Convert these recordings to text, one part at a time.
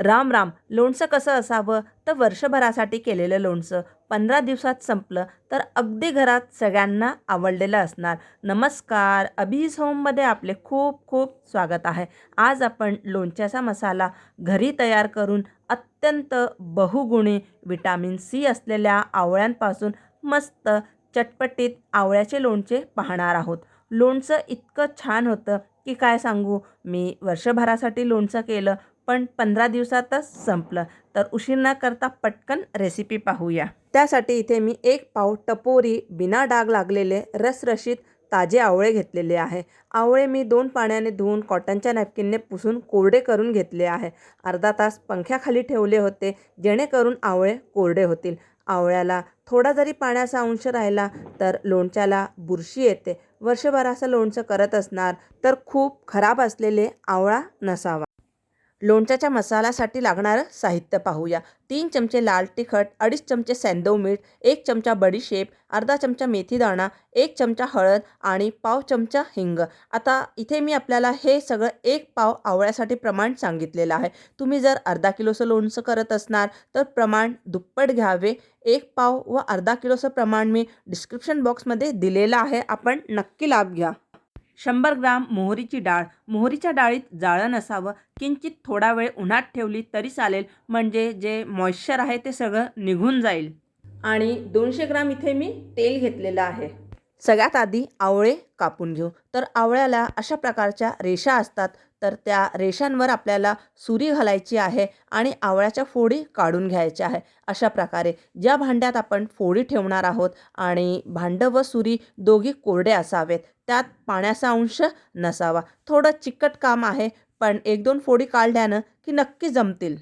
राम राम लोणचं कसं असावं? तर वर्षभरासाठी केलेलं लोणचं. पंधरा दिवसात संपलं तर अगदी घरात सगळ्यांना आवडलेलं असणार. नमस्कार अभिज होममध्ये आपले खूप खूप स्वागत आहे. आज आपण लोणच्याचा मसाला घरी तयार करून अत्यंत बहुगुणी विटॅमिन सी असलेल्या आवळ्यांपासून मस्त चटपटीत आवळ्याचे लोणचे पाहणार आहोत. लोणचं इतकं छान होतं की काय सांगू? मी वर्षभरासाठी लोणचं केलं पण पंधरा दिवसातच संपलं. तर उशीर न करता पटकन रेसिपी पाहूया. त्यासाठी इथे मी एक पाव टपोरी बिना डाग लागलेले रसरशीत ताजे आवळे घेतलेले आहे. आवळे मी दोन पाण्याने धुवून कॉटनच्या नॅपकिनने पुसून कोरडे करून घेतले आहे. अर्धा तास पंख्याखाली ठेवले होते जेणेकरून आवळे कोरडे होतील. आवळ्याला थोडा जरी पाण्याचा अंश राहिला तर लोणच्याला बुरशी येते. वर्षभर असं लोणचं करत असणार तर खूप खराब असलेले आवळा नसावा. लोणच्याच्या मसाल्यासाठी लागणारं साहित्य पाहूया. तीन चमचे लाल तिखट अडीच चमचे सेंदव मीठ एक चमचा बडीशेप अर्धा चमचा मेथी दाणा एक चमचा हळद आणि पाव चमचा हिंग. आता इथे मी आपल्याला हे सगळं एक पाव आवळ्यासाठी प्रमाण सांगितलेलं आहे. तुम्ही जर अर्धा किलोचं लोणचं करत असणार तर प्रमाण दुप्पट घ्यावे. एक पाव व अर्धा किलोचं प्रमाण मी डिस्क्रिप्शन बॉक्समध्ये दिलेलं आहे. आपण नक्की लाभ घ्या. शंभर ग्राम मोहरीची डाळ. मोहरीच्या डाळीत जाळं नसावं किंचित थोडा वेळ उन्हात ठेवली तरी चालेल. म्हणजे जे मॉइश्चर आहे ते सगळं निघून जाईल. आणि दोनशे ग्राम इथे मी तेल घेतलेलं आहे. सगळ्यात आधी आवळे कापून घेऊ. तर आवळ्याला अशा प्रकारच्या रेषा असतात. तर त्या रेषांवर आपल्याला सुरी घालायची आहे आणि आवळ्याच्या फोडी काढून घ्यायच्या आहे. अशा प्रकारे ज्या भांड्यात आपण फोडी ठेवणार आहोत आणि भांडं व सुरी दोघी कोरडे असावेत त्यात पाण्याचा अंश नसावा. थोडं चिकट काम आहे पण एक दोन फोडी काढल्यानं की नक्की जमतील.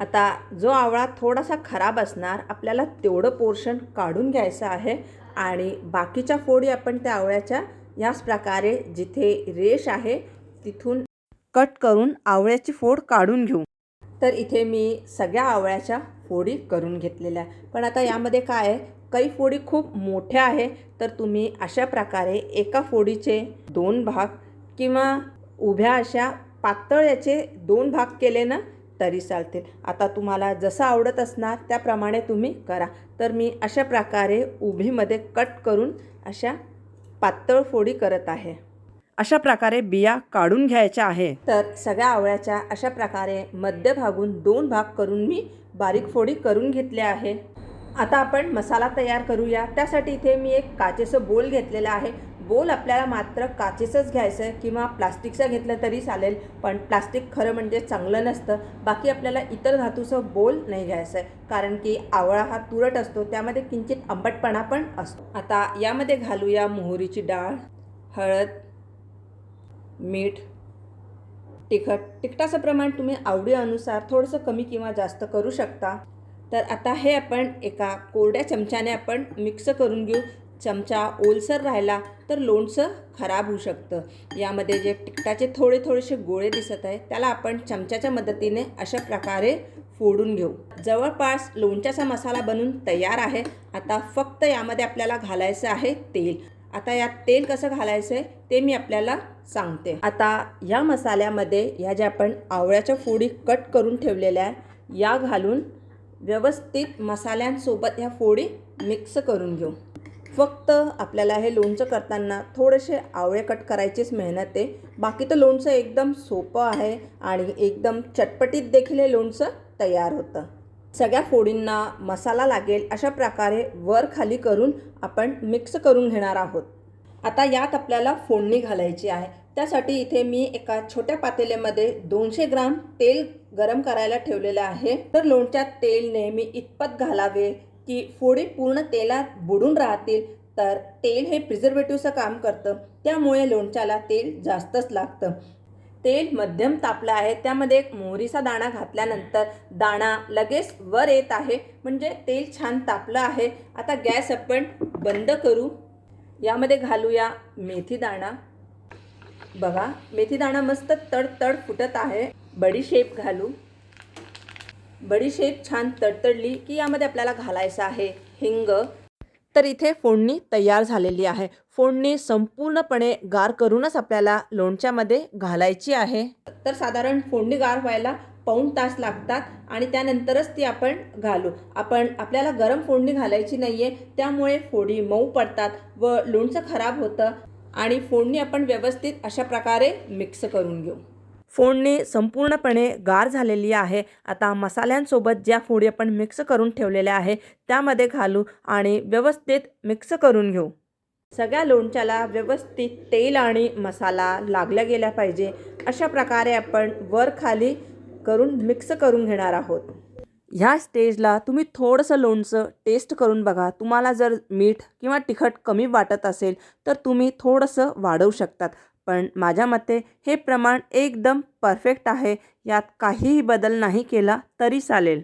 आता जो आवळा थोडासा खराब असणार आपल्याला तेवढं पोर्शन काढून घ्यायचं आहे आणि बाकीच्या फोडी आपण त्या आवळ्याच्या याच प्रकारे जिथे रेष आहे तिथून कट करून आवळ्याची फोड काढून घेऊ. तर इथे मी सगळ्या आवळ्याच्या फोडी करून घेतलेल्या आहे पण आता यामध्ये काय आहे? काही फोडी खूप मोठ्या आहे तर तुम्ही अशा प्रकारे एका फोडीचे दोन भाग किंवा उभ्या अशा पातळ याचे दोन भाग केले ना तरी चालतील. आता तुम्हाला जसं आवडत असणार त्याप्रमाणे तुम्ही करा. तर मी अशा प्रकारे उभीमध्ये कट करून अशा पातळ फोडी करत आहे. अशा प्रकारे बिया काढून घ्यायच्या आहे. तर सगळ्या आवळ्याच्या अशा प्रकारे मध्यभागून दोन भाग करून मी बारीक फोडी करून घेतल्या आहे. आता आपण मसाला तयार करूया. त्यासाठी इथे मी एक काचेचं बोल घेतलेलं आहे. बोल आपल्याला मात्र काचेचंच घ्यायचं आहे किंवा प्लास्टिकचं घेतलं तरी चालेल पण प्लास्टिक खरं म्हणजे चांगलं नसतं. बाकी आपल्याला इतर धातूचं बोल नाही घ्यायचं आहे कारण की आवळा हा तुरट असतो त्यामध्ये किंचित आंबटपणा पण असतो. आता यामध्ये घालूया मोहरीची डाळ हळद मीठ तिखट तिखटाचं प्रमाण तुम्ही आवडीनुसार थोडंसं कमी किंवा जास्त करू शकता. तर आता हे आपण एका कोरड्या चमच्याने आपण मिक्स करून घेऊ. चमचा ओलसर राहिला तर लोणचं खराब होऊ शकतं. यामध्ये जे तिखटाचे थोडे थोडेसे गोळे दिसत आहे त्याला आपण चमच्याच्या मदतीने अशा प्रकारे फोडून घेऊ. जवळपास लोणच्याचा मसाला बनून तयार आहे. आता फक्त यामध्ये आपल्याला घालायचं आहे तेल. आता यात तेल कसं घालायचं आहे ते मी आपल्याला सांगते. आता या मसाल्यामध्ये ह्या ज्या आपण आवळ्याच्या फोडी कट करून ठेवलेल्या आहे या घालून व्यवस्थित मसाल्यांसोबत ह्या फोडी मिक्स करून घेऊ. फक्त आपल्याला हे लोणचं करताना थोडेसे आवळे कट करायचीच मेहनत आहे. बाकी तर लोणचं एकदम सोपं आहे आणि एकदम चटपटीत देखील हे लोणचं तयार होतं. सगळ्या फोडींना मसाला लागेल अशा प्रकारे वर खाली करून आपण मिक्स करून घेणार आहोत. आता यात आपल्याला फोडणी घालायची आहे. त्यासाठी इथे मी एका छोट्या पातेल्यामध्ये दोनशे ग्राम तेल गरम करायला ठेवलेलं आहे. तर लोणच्यात तेल नेहमी इतपत घालावे की फोडी पूर्ण तेलात बुडून राहतील. तर तेल हे प्रिझर्वेटिव्हचं काम करतं. त्यामुळे लोणच्याला तेल जास्तच लागतं. तेल मध्यम तापलं आहे. त्यामध्ये एक मोहरीचा दाणा घातल्यानंतर दाणा लगेच वर येत आहे. म्हणजे तेल छान तापलं आहे. आता गॅस आपण बंद करू. यामध्ये घालूया मेथी दाणा. बघा मेथी दाणा मस्त तडतड फुटत आहे. बडीशेप घालू. बडीशेप छान तडतडली की यामध्ये आपल्याला घालायचं आहे हिंग. तर इथे फोडणी तयार झालेली आहे. फोडणी संपूर्णपणे गार करूनच आपल्याला लोणच्यामध्ये घालायची आहे. तर साधारण फोडणी गार व्हायला पाऊण तास लागतात आणि त्यानंतरच ती आपण घालू. आपण आपल्याला गरम फोडणी घालायची नाही आहे त्यामुळे फोडी मऊ पडतात व लोणचं खराब होतं आणि फोडणी आपण व्यवस्थित अशा प्रकारे मिक्स करून घेऊ. फोडणी संपूर्णपणे गार झालेली आहे. आता मसाल्यांसोबत ज्या फोडी आपण मिक्स करून ठेवलेल्या आहे त्यामध्ये घालू आणि व्यवस्थित मिक्स करून घेऊ. सगळ्या लोणच्याला व्यवस्थित तेल आणि मसाला लागल्या गेला पाहिजे. अशा प्रकारे आपण वर खाली करून मिक्स करून घेणार आहोत. ह्या स्टेजला तुम्ही थोडंसं लोणचं टेस्ट करून बघा. तुम्हाला जर मीठ किंवा तिखट कमी वाटत असेल तर तुम्ही थोडंसं वाढवू शकतात. पण माझ्या मते हे प्रमाण एकदम परफेक्ट आहे. यात काहीही बदल नाही केला तरी चालेल.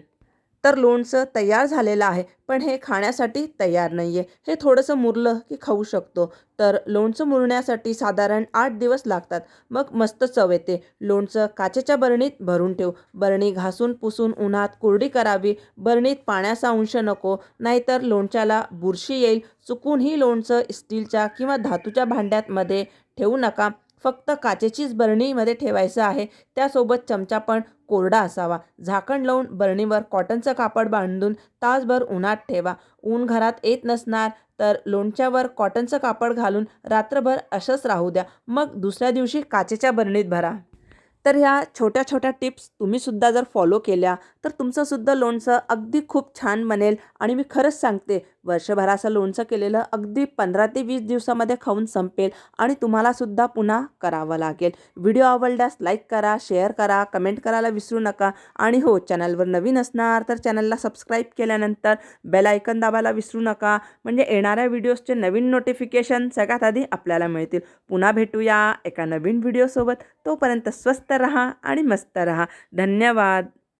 तर लोणचं तयार झालेलं आहे पण हे खाण्यासाठी तयार नाही आहे हे थोडंसं मुरलं की खाऊ शकतो. तर लोणचं मुरण्यासाठी साधारण आठ दिवस लागतात. मग मस्त चव येते. लोणचं काचेच्या बरणीत भरून ठेव. बरणी घासून पुसून उन्हात कोरडी करावी. बरणीत पाण्याचा अंश नको. नाहीतर लोणच्याला बुरशी येईल. चुकूनही लोणचं स्टीलच्या किंवा धातूच्या भांड्यातमध्ये ठेवू नका. फक्त काचेचीच बरणीमध्ये ठेवायचं आहे. त्यासोबत चमचा पण कोरडा असावा. झाकण लावून बरणीवर कॉटनचं कापड बांधून तासभर उन्हात ठेवा. ऊन घरात येत नसणार तर लोणच्यावर कॉटनचं कापड घालून रात्रभर असंच राहू द्या. मग दुसऱ्या दिवशी काचेच्या बरणीत भरा. तर ह्या छोट्या छोट्या टिप्स तुम्हीसुद्धा जर फॉलो केल्या तर तुमचंसुद्धा लोणचं अगदी खूप छान बनेल आणि मी खरंच सांगते वर्षभराचं लोणचं केलेलं अगदी पंधरा ते वीस दिवसामध्ये खाऊन संपेल आणि तुम्हालासुद्धा पुन्हा करावं लागेल. व्हिडिओ आवडल्यास लाईक करा शेअर करा कमेंट करायला विसरू नका. आणि हो चॅनलवर नवीन असणार तर चॅनलला सबस्क्राईब केल्यानंतर बेल आयकन दाबायला विसरू नका. म्हणजे येणाऱ्या व्हिडिओजचे नवीन नोटिफिकेशन सगळ्यात आधी आपल्याला मिळतील. पुन्हा भेटूया एका नवीन व्हिडिओसोबत. तोपर्यंत स्वस्त रहा आणि मस्त रहा. धन्यवाद.